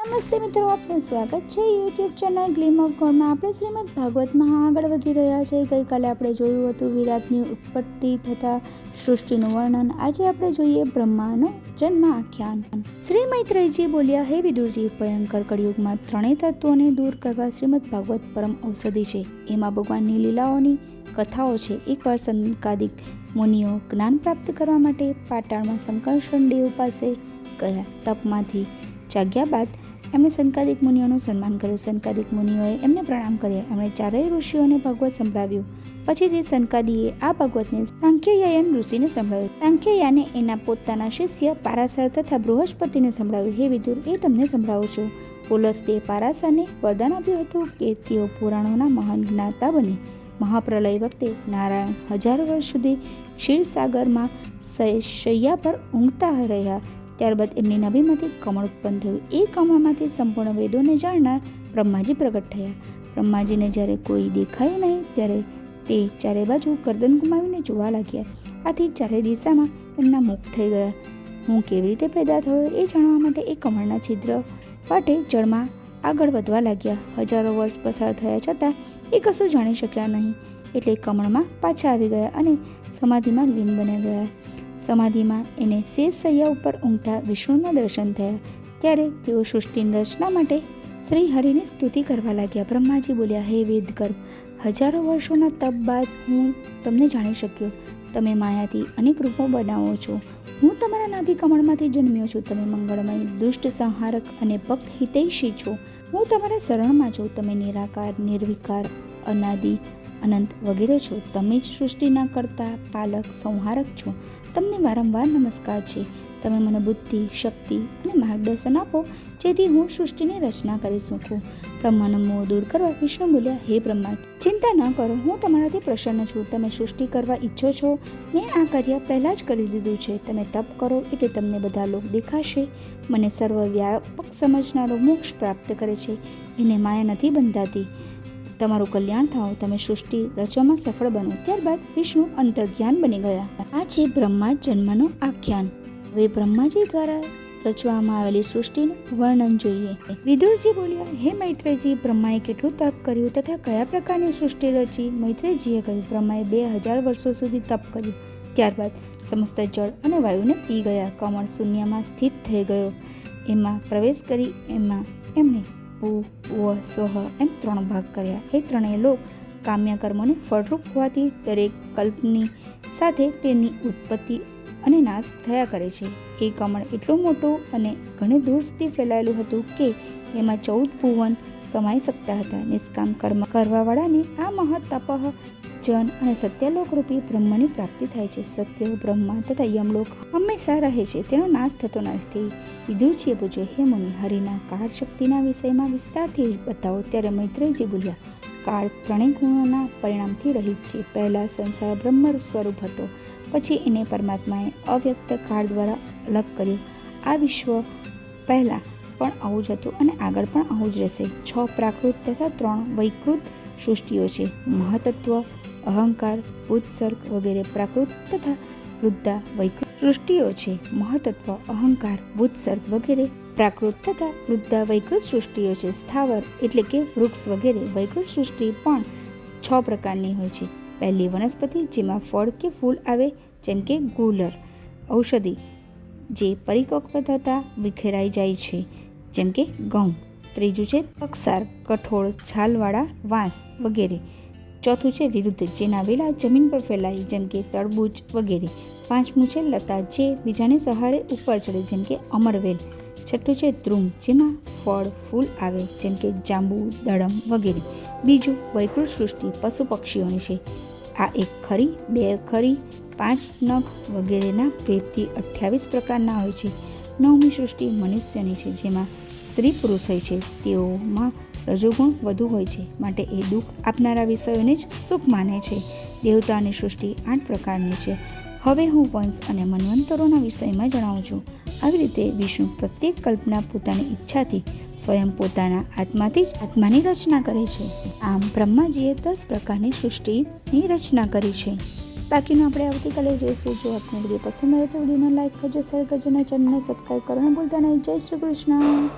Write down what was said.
નમસ્તે મિત્રો, આપનું સ્વાગત છે યુટ્યુબ ચેનલ ગ્લીમ ઓફ ગોડમાં આપણે શ્રીમદ ભાગવતમાં આગળ વધી રહ્યા છે. ગઈકાલે આપણે જોયું હતું વિરાટની ઉત્પત્તિ તથા સૃષ્ટિનું વર્ણન. આજે આપણે જોઈએ બ્રહ્માનો જન્મ આખ્યાન શ્રી મૈત્રેયજી બોલ્યા, હે વિદુરજી, ભયંકર કળિયુગમાં ત્રણેય તત્વોને દૂર કરવા શ્રીમદ ભાગવત પરમ ઔષધિ છે. એમાં ભગવાનની લીલાઓની કથાઓ છે. એકવાર સંકાદિક મુનિઓ જ્ઞાન પ્રાપ્ત કરવા માટે પાટાળમાં શંકરશન દેવ પાસે ગયા. તપમાંથી જાગ્યા બાદ એમણે સંકાદિક મુનિઓનું સન્માન કર્યું. સંકાદિક મુનિઓએ એમને પ્રણામ કર્યા. એમણે ચારેય ઋષિઓને ભગવત સંભળાવ્યું. પછી તે સંકાદીએ આ ભગવતને સાંખ્યયાયન ઋષિને સંભળાવ્યું. સાંખ્યયાને એના પોતાના શિષ્ય પારાસર તથા બૃહસ્પતિને સંભળાવ્યું. હે વિદુર, એ તમને સંભળાવું છું. પુલસ્તે પારાસરને વરદાન આપ્યું હતું કે તેઓ પુરાણોના મહાન જ્ઞાતા બને. મહાપ્રલય વખતે નારાયણ હજારો વર્ષ સુધી ક્ષીરસાગરમાં શય- પર ઊંઘતા રહ્યા. ત્યારબાદ એમની નભીમાંથી કમળ ઉત્પન્ન થયું. એ કમળમાંથી સંપૂર્ણ વેદોને જાણનાર બ્રહ્માજી પ્રગટ થયા. બ્રહ્માજીને જ્યારે કોઈ દેખાય નહીં, ત્યારે તે ચારે બાજુ ગરદન ગુમાવીને જોવા લાગ્યા. આથી ચારે દિશામાં એમના મુખ થઈ ગયા. હું કેવી રીતે પેદા થયો એ જાણવા માટે એ કમળના છિદ્ર વાટે જળમાં આગળ વધવા લાગ્યા. હજારો વર્ષ પસાર થયા છતાં એ કશું જાણી શક્યા નહીં. એટલે કમળમાં પાછા આવી ગયા અને સમાધિમાં લીન બની ગયા. સમાધિમાં એને શેષ સૈયા ઉપર ઊંઘતા વિષ્ણુના દર્શન થયા. ત્યારે તેઓ સૃષ્ટિની રચના માટે શ્રી હરિની સ્તુતિ કરવા લાગ્યા. બ્રહ્માજી બોલ્યા, હે વેદગર્ભ, હજારો વર્ષોના તપ બાદ હું તમને જાણી શક્યો. તમે માયાથી અનેક રૂપો બનાવો છો. હું તમારા નાભી કમળમાંથી જન્મ્યો છું. તમે મંગળમય, દુષ્ટ, સંહારક અને ભક્ત હિતૈષી છો. હું તમારા શરણમાં છું. તમે નિરાકાર, નિર્વિકાર અનાદિ, અનંત વગેરે છો. તમે જ સૃષ્ટિના કરતા, પાલક, સંહારક છો. તમને વારંવાર નમસ્કાર છે. તમે મને બુદ્ધિ, શક્તિ અને માર્ગદર્શન આપો, જેથી હું સૃષ્ટિની રચના કરી શકું. બ્રહ્માનો મોહ દૂર કરવા વિષ્ણુ બોલ્યા, હે બ્રહ્મા, ચિંતા ન કરો. હું તમારાથી પ્રસન્ન છું. તમે સૃષ્ટિ કરવા ઈચ્છો છો. મેં આ કાર્ય પહેલાં જ કરી દીધું છે. તમે તપ કરો એટલે તમને બધા લોક દેખાશે. મને સર્વ વ્યાપક સમજનારો મોક્ષ પ્રાપ્ત કરે છે. એને માયા નથી બંધાતી. તમારું કલ્યાણ થાઓ તમે સૃષ્ટિ રચવામાં સફળ બનો. ત્યારબાદ વિષ્ણુ અંતર્ધ્યાન બની ગયા. આ છે બ્રહ્મા જન્મનો આખ્યાન. હવે બ્રહ્માજી દ્વારા રચવામાં આવેલી સૃષ્ટિનું વર્ણન જોઈએ. વિદુરજી બોલ્યા, હે મૈત્રેયજી બ્રહ્માએ કેટલું તપ કર્યું તથા કયા પ્રકારની સૃષ્ટિ રચી? મૈત્રેયજીએ કહ્યું, બ્રહ્માએ બે હજાર વર્ષો સુધી તપ કર્યું. ત્યારબાદ સમસ્ત જળ અને વાયુને પી ગયા. કમળ શૂન્યમાં સ્થિત થઈ ગયો. એમાં પ્રવેશ કરી એમાં એમણે ભૂ વ એમ ત્રણ ભાગ કર્યા. એ ત્રણેય લોક કામ્ય કર્મોને ફળરૂપ હોવાથી દરેક કલ્પની સાથે તેની ઉત્પત્તિ અને નાશ થયા કરે છે. એ કમળ એટલું મોટું અને ઘણી દૂર સુધી ફેલાયેલું હતું કે એમાં ચૌદ ભુવન સમાઈ શકતા હતા. નિષ્કામ કર્મ કરવાવાળાને આ મહત તપઃ જન અને સત્યલોક રૂપી બ્રહ્મની પ્રાપ્તિ થાય છે. સત્ય, બ્રહ્મા તથા યમલોક હંમેશા રહે છે. તેનો નાશ થતો નથી. વિદુરજીએ પૂછ્યું, હે મુનિ, હરિના કાળ શક્તિના વિષયમાં વિસ્તારથી બતાવો. ત્યારે મૈત્રેયજી બોલ્યા, કાળ ત્રણેય ગુણોના પરિણામથી રહિત છે. પહેલા સંસાર બ્રહ્મ સ્વરૂપ હતો. પછી એને પરમાત્માએ અવ્યક્ત કાળ દ્વારા અલગ કર્યું. આ વિશ્વ પહેલાં પણ આવું જ હતું અને આગળ પણ આવું જ રહેશે. છ પ્રાકૃત તથા ત્રણ વૈકૃત સૃષ્ટિઓ છે. મહતત્વ અહંકાર, ઉત્સર્ગ વગેરે પ્રાકૃત તથા વૃદ્ધા વૈકૃત સૃષ્ટિઓ છે. મહતત્વ, અહંકાર, ઉત્સર્ગ વગેરે પ્રાકૃત તથા વૃદ્ધા વૈકૃત સૃષ્ટિઓ છે. સ્થાવર એટલે કે વૃક્ષ વગેરે વૈકૃત સૃષ્ટિ પણ છ પ્રકારની હોય છે. પહેલી વનસ્પતિ જેમાં ફળ કે ફૂલ આવે, જેમ કે ગુલર. ઔષધિ જે પરિપક્વ થતાં વિખેરાઈ જાય છે, જેમ કે ઘઉં. ત્રીજું છે પક્ષાર કઠોળ, છાલવાળા, વાંસ વગેરે. ચોથું છે વિરુદ્ધ, જેના વેલા જમીન પર ફેલાય જેમ કે તરબૂચ વગેરે. પાંચમું છે લતા, જે બીજાને સહારે ઉપર ચડે, જેમ કે અમરવેલ. છઠ્ઠું છે ધ્રુમ, જેમાં ફળ, ફૂલ આવે, જેમ કે જાંબુ, દડમ વગેરે. બીજું, વૈકૃત સૃષ્ટિ, પશુ પક્ષીઓની છે. આ એક ખરી, બે ખરી, પાંચ નખ વગેરેના ભેદથી અઠ્યાવીસ પ્રકારના હોય છે. નવમી સૃષ્ટિ મનુષ્યની છે, જેમાં સ્ત્રી પુરુષ હોય છે. તેઓમાં રજોગુણ વધુ હોય છે. માટે એ દુઃખ આપનારા વિષયોને જ સુખ માને છે. દેવતાની સૃષ્ટિ આઠ પ્રકારની છે. હવે હું વંશ અને મન્વંતરોના વિષયમાં જણાવું છું. આવી રીતે વિષ્ણુ પ્રત્યેક કલ્પના પોતાની ઈચ્છાથી સ્વયં પોતાના આત્માથી જ આત્માની રચના કરે છે. આમ બ્રહ્માજીએ દસ પ્રકારની સૃષ્ટિની રચના કરી છે. બાકીનું આપણે આવતીકાલે જોઈશું. જો આપને વીડિયો પસંદ આવે તો વિડીયોને લાઈક કરજો, શેર કરજો અને ચેનલને સબસ્ક્રાઈબ કરવાનું ભૂલતા નહીં. જય શ્રી કૃષ્ણ.